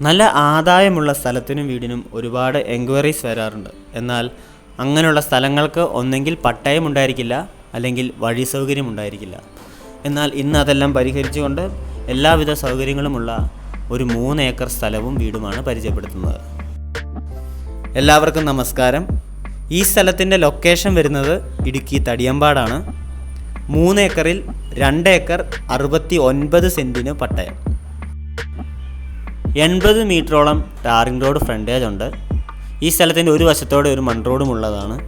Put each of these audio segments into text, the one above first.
നല്ല ആദായമുള്ള സ്ഥലത്തിനും വീടിനും ഒരുപാട് എൻക്വയറീസ് വരാറുണ്ട്. എന്നാൽ അങ്ങനെയുള്ള സ്ഥലങ്ങൾക്ക് ഒന്നെങ്കിൽ പട്ടയം ഉണ്ടായിരിക്കില്ല അല്ലെങ്കിൽ വഴി സൗകര്യം ഉണ്ടായിരിക്കില്ല. എന്നാൽ ഇന്ന് അതെല്ലാം പരിഹരിച്ചുകൊണ്ട് എല്ലാവിധ സൗകര്യങ്ങളുമുള്ള ഒരു മൂന്ന് ഏക്കർ സ്ഥലവും വീടുമാണ് പരിചയപ്പെടുത്തുന്നത്. എല്ലാവർക്കും നമസ്കാരം. ഈ സ്ഥലത്തിന്റെ ലൊക്കേഷൻ വരുന്നത് ഇടുക്കി തടിയമ്പാടാണ്. മൂന്ന് ഏക്കറിൽ രണ്ട് ഏക്കർ അറുപത്തി ഒൻപത് സെന്റിന് പട്ടയം. എൺപത് മീറ്ററോളം ടാറിംഗ് റോഡ് ഫ്രണ്ടേജ് ഉണ്ട്. ഈ സ്ഥലത്തിന്റെ ഒരു വശത്തോടെ ഒരു മൺറോഡും ഉള്ളതാണ്.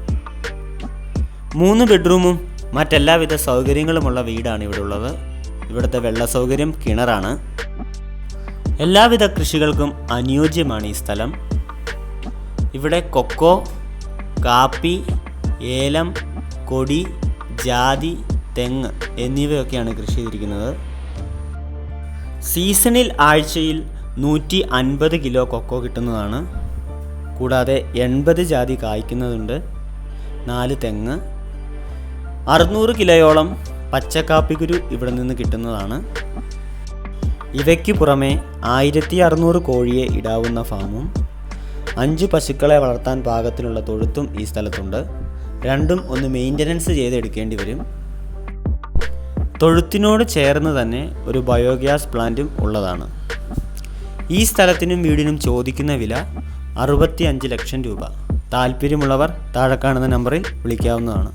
മൂന്ന് ബെഡ്റൂമും മറ്റെല്ലാവിധ സൗകര്യങ്ങളുമുള്ള വീടാണ് ഇവിടെ ഉള്ളത്. ഇവിടുത്തെ വെള്ള സൗകര്യം കിണറാണ്. എല്ലാവിധ കൃഷികൾക്കും അനുയോജ്യമാണ് ഈ സ്ഥലം. ഇവിടെ കൊക്കോ കാപ്പി ഏലം കൊടി ജാതി തെങ്ങ് എന്നിവയൊക്കെയാണ് കൃഷി ചെയ്തിരിക്കുന്നത്. സീസണിൽ ആഴ്ചയിൽ നൂറ്റി അൻപത് കിലോ കൊക്കോ കിട്ടുന്നതാണ്. കൂടാതെ എൺപത് ജാതി കായ്ക്കുന്നതുണ്ട്. നാല് തെങ്ങ്. അറുന്നൂറ് കിലോയോളം പച്ചക്കാപ്പിക്കുരു ഇവിടെ നിന്ന് കിട്ടുന്നതാണ്. ഇവയ്ക്ക് പുറമെ ആയിരത്തി അറുന്നൂറ് കോഴിയെ ഇടാവുന്ന ഫാമും അഞ്ച് പശുക്കളെ വളർത്താൻ പാകത്തിലുള്ള തൊഴുത്തും ഈ സ്ഥലത്തുണ്ട്. രണ്ടും ഒന്ന് മെയിന്റനൻസ് ചെയ്തെടുക്കേണ്ടി വരും. തൊഴുത്തിനോട് ചേർന്ന് തന്നെ ഒരു ബയോഗ്യാസ് പ്ലാന്റും ഉള്ളതാണ്. ഈ സ്ഥലത്തിനും വീടിനും ചോദിക്കുന്ന വില അറുപത്തി അഞ്ച് ലക്ഷം രൂപ. താല്പര്യമുള്ളവർ താഴെ കാണുന്ന നമ്പറിൽ വിളിക്കാവുന്നതാണ്.